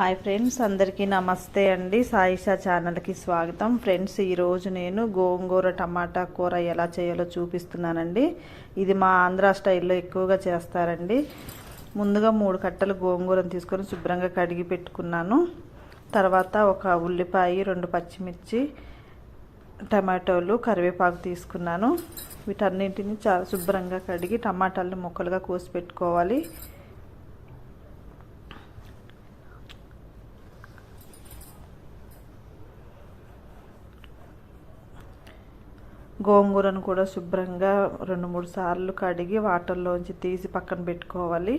Hi friends అందరికీ నమస్తే అండి. సాయిషా ఛానల్కి స్వాగతం. ఫ్రెండ్స్ ఈరోజు నేను గోంగూర టమాటా కూర ఎలా చేయాలో చూపిస్తున్నానండి. ఇది మా ఆంధ్ర స్టైల్లో ఎక్కువగా చేస్తారండి. ముందుగా మూడు కట్టలు గోంగూరను తీసుకొని శుభ్రంగా కడిగి పెట్టుకున్నాను. తర్వాత ఒక ఉల్లిపాయ రెండు పచ్చిమిర్చి టమాటోలు కరివేపాకు తీసుకున్నాను. వీటన్నింటిని చాలా శుభ్రంగా కడిగి టమాటాలను ముక్కలుగా కోసి పెట్టుకోవాలి. గోంగూరను కూడా శుభ్రంగా రెండు మూడు సార్లు కడిగి వాటర్లోంచి తీసి పక్కన పెట్టుకోవాలి.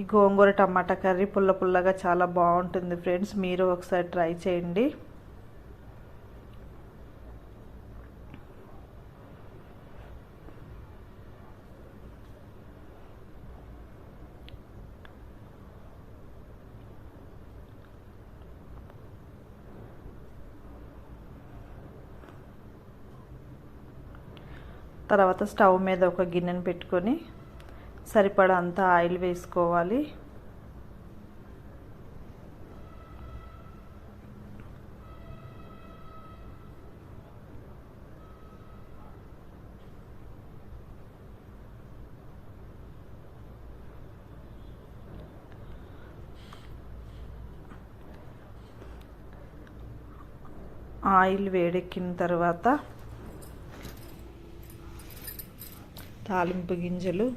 ఈ గోంగూర టమాటా కర్రీ పుల్ల పుల్లగా చాలా బాగుంటుంది ఫ్రెండ్స్. మీరు ఒకసారి ట్రై చేయండి. తర్వాత స్టవ్ మీద ఒక గిన్నెను పెట్టుకొని సరిపడా అంతా ఆయిల్ వేసుకోవాలి. ఆయిల్ వేడెక్కిన తర్వాత తాలింపు గింజలు.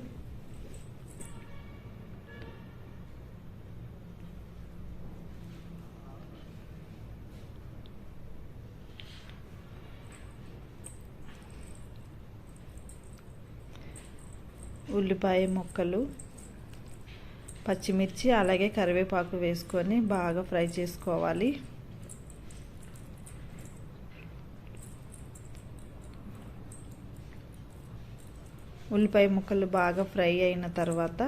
ఉల్లిపాయ ముక్కలు పచ్చిమిర్చి అలాగే కరివేపాకు వేసుకొని బాగా ఫ్రై చేసుకోవాలి. ఉల్లిపాయ ముక్కలు బాగా ఫ్రై అయిన తర్వాత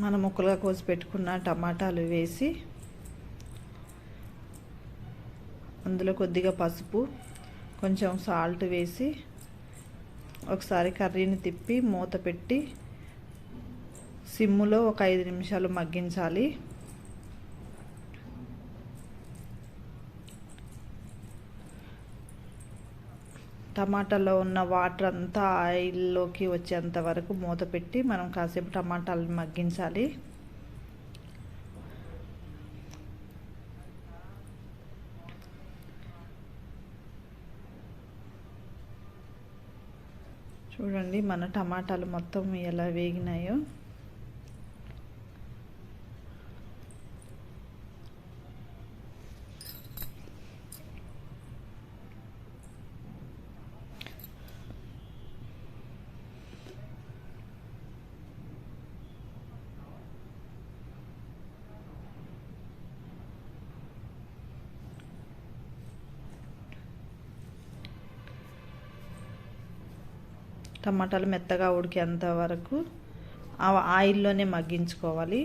మన ముక్కలుగా కోసి పెట్టుకున్న టమాటాలు వేసి అందులో కొద్దిగా పసుపు కొంచెం సాల్ట్ వేసి ఒకసారి కర్రీని తిప్పి మూత పెట్టి సిమ్ములో ఒక ఐదు నిమిషాలు మగ్గించాలి. టమాటాలో ఉన్న వాటర్ అంతా ఆయిల్లోకి వచ్చేంత వరకు మూత పెట్టి మనం కాసేపు టమాటాలను మగ్గించాలి. చూడండి మన టమాటాలు మొత్తం ఎలా వేగినాయో. టమాటాలు మెత్తగా ఉడికేంత వరకు ఆయిల్లోనే మగ్గించుకోవాలి.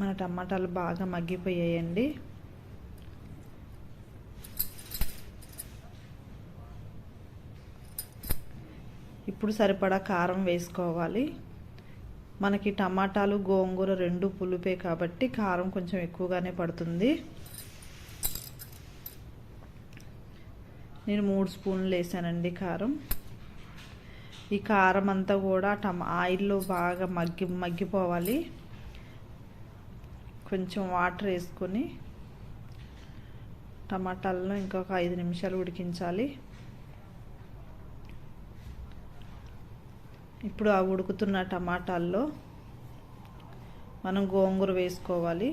మన టమాటాలు బాగా మగ్గిపోయాయండి. ఇప్పుడు సరిపడా కారం వేసుకోవాలి. మనకి టమాటాలు గోంగూర రెండు పులుపే కాబట్టి కారం కొంచెం ఎక్కువగానే పడుతుంది. నేను మూడు స్పూన్లు వేసానండి కారం. ఈ కారం అంతా కూడా టమా ఆయిల్లో బాగా మగ్గి మగ్గిపోవాలి. కొంచెం వాటర్ వేసుకొని టమాటాలను ఇంకొక ఐదు నిమిషాలు ఉడికించాలి. ఇప్పుడు ఆ ఉడుకుతున్న టమాటాల్లో మనం గోంగూర వేసుకోవాలి.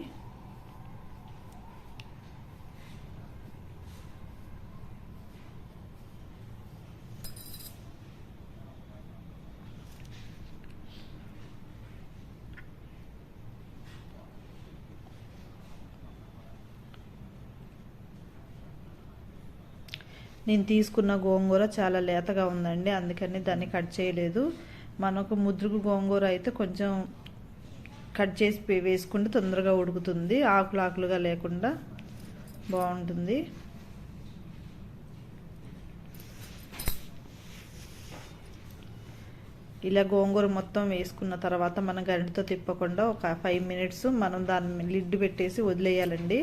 నేను తీసుకున్న గోంగూర చాలా లేతగా ఉందండి అందుకని దాన్ని కట్ చేయలేదు. మనకు ముద్రుగు గోంగూర అయితే కొంచెం కట్ చేసి వేసుకుంటే తొందరగా ఉడుకుతుంది. ఆకులు ఆకులుగా లేకుండా బాగుంటుంది. ఇలా గోంగూర మొత్తం వేసుకున్న తర్వాత మనం గరిటతో తిప్పకుండా ఒక ఫైవ్ మినిట్స్ మనం దాన్ని లిడ్ పెట్టేసి వదిలేయాలండి.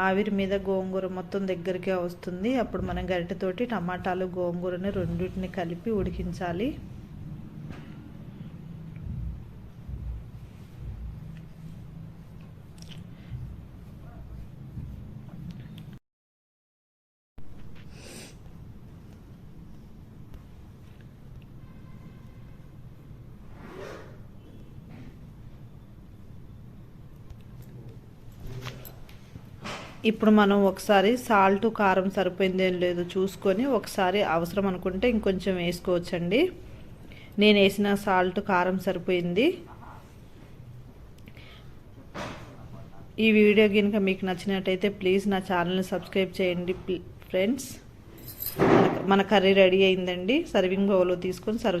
ఆవిరి మీద గోంగూర మొత్తం దగ్గరికే వస్తుంది. అప్పుడు మనం గరిటెతోటి టమాటాలు గోంగూరని రెండింటిని కలిపి ఉడికించాలి. ఇప్పుడు మనం ఒకసారి సాల్ట్ కారం సరిపోయిందేం లేదో చూసుకొని ఒకసారి అవసరం అనుకుంటే ఇంకొంచెం వేసుకోవచ్చండి. నేను వేసిన సాల్ట్ కారం సరిపోయింది. ఈ వీడియో కనుక మీకు నచ్చినట్టయితే ప్లీజ్ నా ఛానల్ని సబ్స్క్రైబ్ చేయండి ఫ్రెండ్స్. మన కర్రీ రెడీ అయిందండి. సర్వింగ్ బౌల్లో తీసుకొని సర్వ్